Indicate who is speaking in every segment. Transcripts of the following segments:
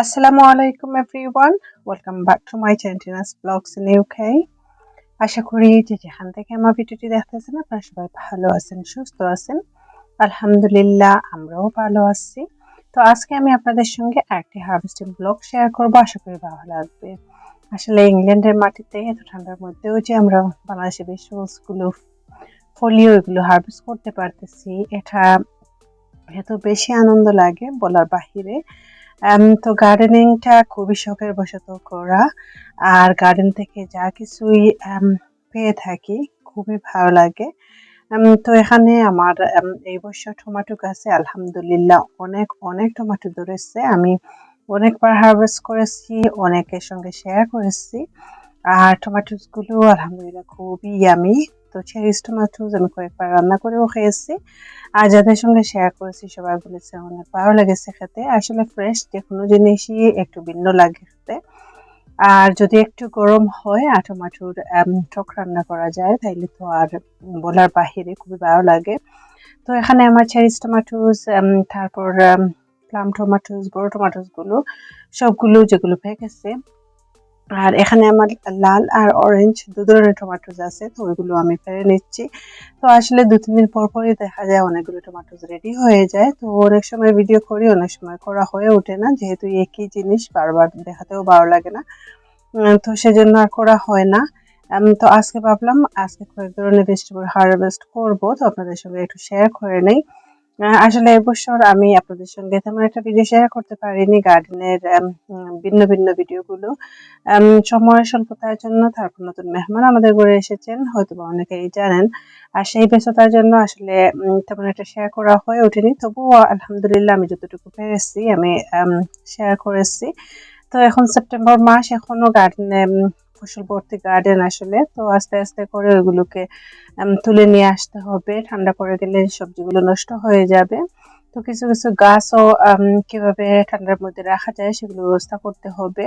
Speaker 1: আসসালামু আলাইকুম everyone welcome back to my চ্যান্টিনাস blogs in UK আশা করি যে যেখান থেকে আমার ভিডিওটি দেখতেছেন, আপনারা সবাই ভালো আছেন, সুস্থ আছেন। আলহামদুলিল্লাহ, আমরাও ভালো আছি। তো আজকে আমি আপনাদের সঙ্গে একটি হার্ভেস্টিং ব্লগ শেয়ার করব, আশা করি ভালো লাগবে। আসলে ইংল্যান্ডের মাটিতে এত ঠান্ডার মধ্যেও যে আমরা বাংলাদেশে ভেজিটেবলসগুলো ফলিও এগুলো হারভেস্ট করতে পারতেছি, এটা এত বেশি আনন্দ লাগে বলার বাহিরে। তো গার্ডেনিংটা খুবই শখের বশত করা। আর গার্ডেন থেকে যা কিছুই পেয়ে থাকি, খুবই ভালো লাগে। তো এখানে আমার এই বছর টমেটো গাছে আলহামদুলিল্লাহ অনেক অনেক টমেটো ধরেছে। আমি অনেকবার হারভেস্ট করেছি, অনেকের সঙ্গে শেয়ার করেছি। আর টমেটোসগুলো আলহামদুলিল্লাহ খুবই ইয়ামি তো চেরিস টমেটোস আমি কয়েকবার রান্না করেও খেয়েছি। আর যাদের সঙ্গে শেয়ার করেছি সবাই বলেছে অনেক ভালো লেগেছে খেতে। আসলে ফ্রেশ যে কোনো জিনিসই একটু ভিন্ন লাগে খেতে। আর যদি একটু গরম হয় আর টমাটোর টক রান্না করা যায়, তাইলে তো আর বলার বাহিরে খুবই ভালো লাগে। তো এখানে আমার চেরিস টমাটোস তারপর প্লাম টমাটোস বড় টমাটোসগুলো সবগুলো যেগুলো গেছে আর এখানে আমার লাল আর অরেঞ্জ দু ধরনের টমাটোজ আছে, তো ওইগুলো আমি ফেলে নিচ্ছি। তো আসলে দু তিন দিন পর পরই দেখা যায় অনেকগুলো টমাটোজ রেডি হয়ে যায়। তো অনেক সময় ভিডিও করি, অনেক সময় করা হয়ে ওঠে না, যেহেতু একই জিনিস বারবার দেখাতেও ভালো লাগে না। তো সেজন্য আর করা হয় না। তো আজকে ভাবলাম, আজকে কয়েক ধরনের ভেজিটেবল হারভেস্ট করব, তো আপনাদের সঙ্গে একটু শেয়ার করে নেই। আসলে এবছর আমি আপনাদের সঙ্গে তেমন একটা ভিডিও শেয়ার করতে পারিনি গার্ডেনের ভিন্ন ভিন্ন ভিডিও ভিডিওগুলো সময় স্বল্পতার জন্য তারপর নতুন মেহমান আমাদের ঘরে এসেছেন হয়তো বা অনেকেই জানেন। আর সেই ব্যস্ততার জন্য আসলে তেমন একটা শেয়ার করা হয়ে ওঠেনি। তবুও আলহামদুলিল্লাহ আমি যতটুকু পেরেছি, আমি শেয়ার করেছি। তো এখন সেপ্টেম্বর মাস, এখনও গার্ডেনে ফসল ভর্তি গার্ডেন আসলে, তো আস্তে আস্তে করে ওইগুলোকে তুলে নিয়ে আসতে হবে। ঠান্ডা পড়ে গেলে সবজিগুলো নষ্ট হয়ে যাবে। তো কিছু কিছু গাছও কীভাবে ঠান্ডার মধ্যে রাখা যায় সেগুলো ব্যবস্থা করতে হবে।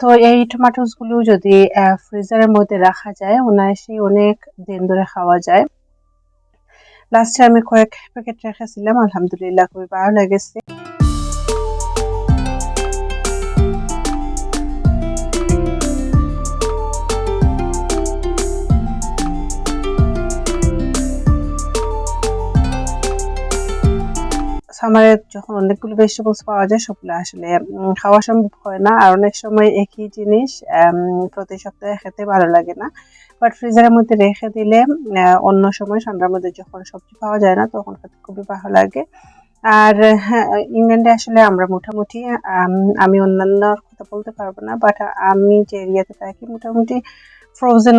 Speaker 1: তো এই টমাটোসগুলো যদি ফ্রিজারের মধ্যে রাখা যায়, অনায়াসেই অনেক দিন ধরে খাওয়া যায়। লাস্টে আমি কয়েক প্যাকেট রেখেছিলাম, আলহামদুলিল্লাহ খুবই ভালো লেগেছে। সামারে যখন অনেকগুলো ভেজিটেবলস পাওয়া যায়, সবগুলো আসলে খাওয়া সম্ভব হয় না। আর অনেক সময় একই জিনিস প্রতি সপ্তাহে খেতে ভালো লাগে না। বাট ফ্রিজারের মধ্যে রেখে দিলে অন্য সময় ঠান্ডার মধ্যে যখন সবজি পাওয়া যায় না, তখন খেতে খুবই ভালো লাগে। আর ইংল্যান্ডে আসলে আমরা মোটামুটি, আমি অন্যান্য কথা বলতে পারব না বাট আমি যে এরিয়াতে থাকি, মোটামুটি ফ্রোজেন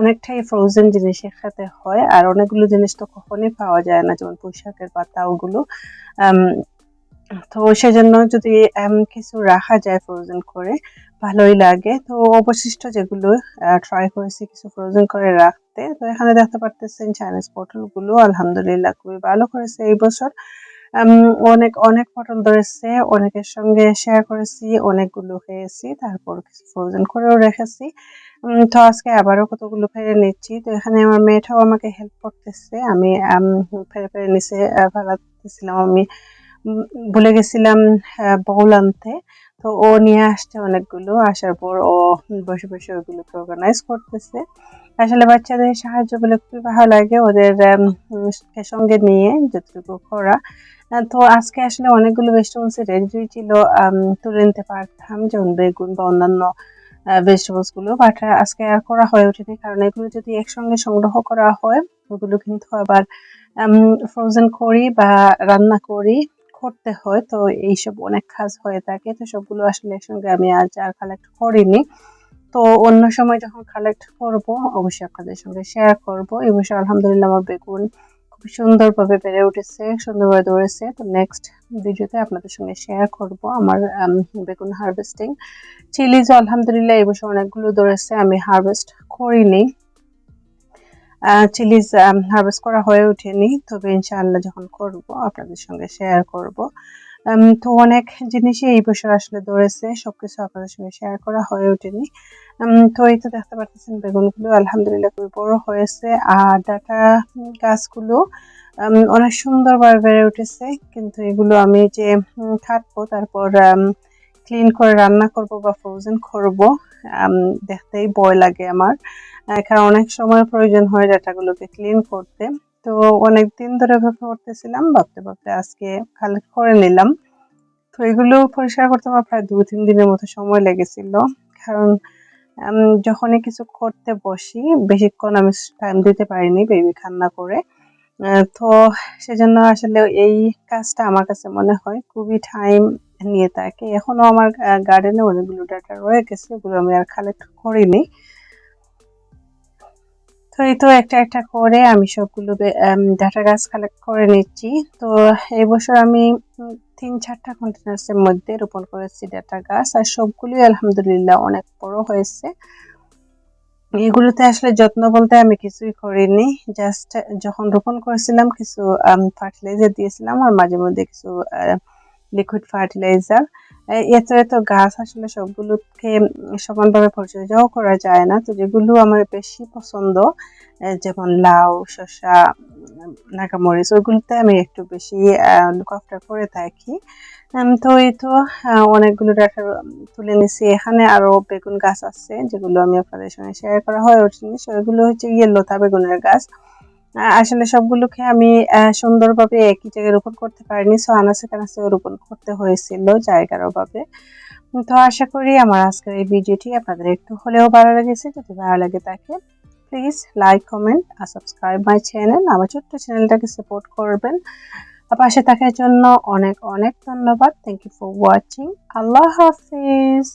Speaker 1: অনেকটাই ফ্রোজেন জিনিস খেতে হয়। আর অনেকগুলো জিনিস তো কখনই পাওয়া যায় না, যেমন পুঁইশাকের পাতা ওগুলো তো সেজন্য যদি কিছু রাখা যায় ফ্রোজেন করে, ভালোই লাগে। তো অবশিষ্ট যেগুলো ট্রাই করেছি কিছু ফ্রোজেন করে রাখতে। তো এখানে দেখতে পারতেছেন চাইনিজ পটলগুলো আলহামদুলিল্লাহ খুবই ভালো করেছে এই বছর। অনেক অনেক পটল ধরেছে, অনেকের সঙ্গে শেয়ার করেছি, অনেকগুলো খেয়েছি, তারপর ফ্রোজেন করেও রেখেছি। তো আজকে আবারও কতগুলো ফেরে নিচ্ছি, তো এখানে আমার মেয়েটাও আমাকে হেল্প করতেছে। আমি ফেরে ফেরে নিচে ফেলাতেছিলাম, আমি ভুলে গেছিলাম বউল আনতে। তো ও নিয়ে আসছে অনেকগুলো, আসার পর ও বসে বসে ওগুলোকে অর্গানাইজ করতেছে। আসলে বাচ্চাদের সাহায্য বলে খুবই ভালো লাগে, ওদের সঙ্গে নিয়ে, যতটুকু করা। তো আজকে আসলে অনেকগুলো ভেজিটেবলস রেডি ছিল তুলে নিতে পারতাম, যেমন বেগুন বা অন্যান্য ভেজিটেবলসগুলো বাট আজকে আর করা হয়ে ওঠেনি, কারণ এগুলো যদি একসঙ্গে সংগ্রহ করা হয়, ওগুলো কিন্তু আবার ফ্রোজেন করি বা রান্না করি, করতে হয়, তো এইসব অনেক কাজ হয়ে থাকে, তো সবগুলো আসলে একসঙ্গে আমি আজ আর কালেক্ট করিনি। তো অন্য সময় যখন কালেক্ট করব, অবশ্যই আপনাদের সঙ্গে শেয়ার করব, এই বছর আলহামদুলিল্লাহ আমার বেগুন সুন্দরভাবে বেড়ে উঠেছে, সুন্দরভাবে ধরেছে তো নেক্সট ভিডিওতে আপনাদের সঙ্গে শেয়ার করব আমার বেগুন হারভেস্টিং চিলিজ আলহামদুলিল্লাহ এই বছর অনেকগুলো ধরেছে আমি হারভেস্ট করিনি। চিলিজ হারভেস্ট করা হয়ে ওঠেনি। তবে ইনশাআল্লাহ যখন করব, আপনাদের সঙ্গে শেয়ার করব। তো অনেক জিনিসই এই বছর আসলে ধরেছে, সবকিছু আপনাদের সঙ্গে শেয়ার করা হয়ে ওঠেনি। তো এই তো দেখতে পাচ্ছেন বেগুনগুলো আলহামদুলিল্লাহ খুবই বড় হয়েছে আর ডাটা গাছগুলো অনেক সুন্দরভাবে বেড়ে উঠেছে। কিন্তু এগুলো আমি যে কাটবো তারপর ক্লিন করে রান্না করব বা ফ্রোজেন করব দেখতেই ভয় লাগে আমার। কারণ অনেক সময় প্রয়োজন হয় ডাটাগুলোকে ক্লিন করতে। তো অনেক দিন ধরে ভাবে করতেছিলাম, ভাবতে ভাবতে আজকে কালেক্ট করে নিলাম। তো এগুলো পরিষ্কার করতে আমার প্রায় দু তিন দিনের মতো সময় লেগেছিল। কারণ যখনই কিছু করতে বসি, বেশিক্ষণ আমি টাইম দিতে পারিনি বেবি খান্না করে। তো সেজন্য আসলে এই কাজটা আমার কাছে মনে হয় খুবই টাইম নিয়ে থাকে। এখনও আমার গার্ডেনে অনেকগুলো ডাটা রয়ে গেছে, ওগুলো আমি আর কালেক্ট করিনি। এই তো একটা একটা করে আমি সবগুলো ডাটা গাছ কালেক্ট করে নিচ্ছি। তো এই বছর আমি তিন চারটা কন্টেনার্সের মধ্যে রোপণ করেছি ডাটা গাছ আর সবগুলোই আলহামদুলিল্লাহ অনেক বড় হয়েছে। এগুলোতে আসলে যত্ন বলতে আমি কিছুই করিনি। জাস্ট যখন রোপণ করেছিলাম, কিছু ফার্টিলাইজার দিয়েছিলাম, আর মাঝে মধ্যে কিছু লিকুইড ফার্টিলাইজার এত এত গাছ আসলে সবগুলোকে সমানভাবে পরিচর্যাও করা যায় না। তো যেগুলো আমার বেশি পছন্দ যেমন লাউ, শসা নাগামরিচ, ওইগুলোতে আমি একটু বেশি লুক আফটার করে থাকি। তো এই তো অনেকগুলো ডাটা তুলে নিছি। এখানে আরও বেগুন গাছ আছে, যেগুলো আমি আপনাদের সঙ্গে শেয়ার করা হয়ে ওঠেনি সেগুলো হচ্ছে গিয়ে লতা বেগুনের গাছ। আসলে সবগুলোকে আমি সুন্দরভাবে একই জায়গায় রোপণ করতে পারিনি। সো আনাচে কানাচে রোপণ করতে হয়েছিল জায়গার অভাবে। তো আশা করি আমার আজকের এই ভিডিওটি আপনাদের একটু হলেও ভালো লেগেছে। যদি ভালো লাগে তাকে প্লিজ লাইক কমেন্ট আর সাবস্ক্রাইব মাই চ্যানেল আমার ছোট্ট চ্যানেলটাকে সাপোর্ট করবেন। পাশে থাকার জন্য অনেক অনেক ধন্যবাদ। থ্যাংক ইউ ফর ওয়াচিং আল্লাহ হাফিজ।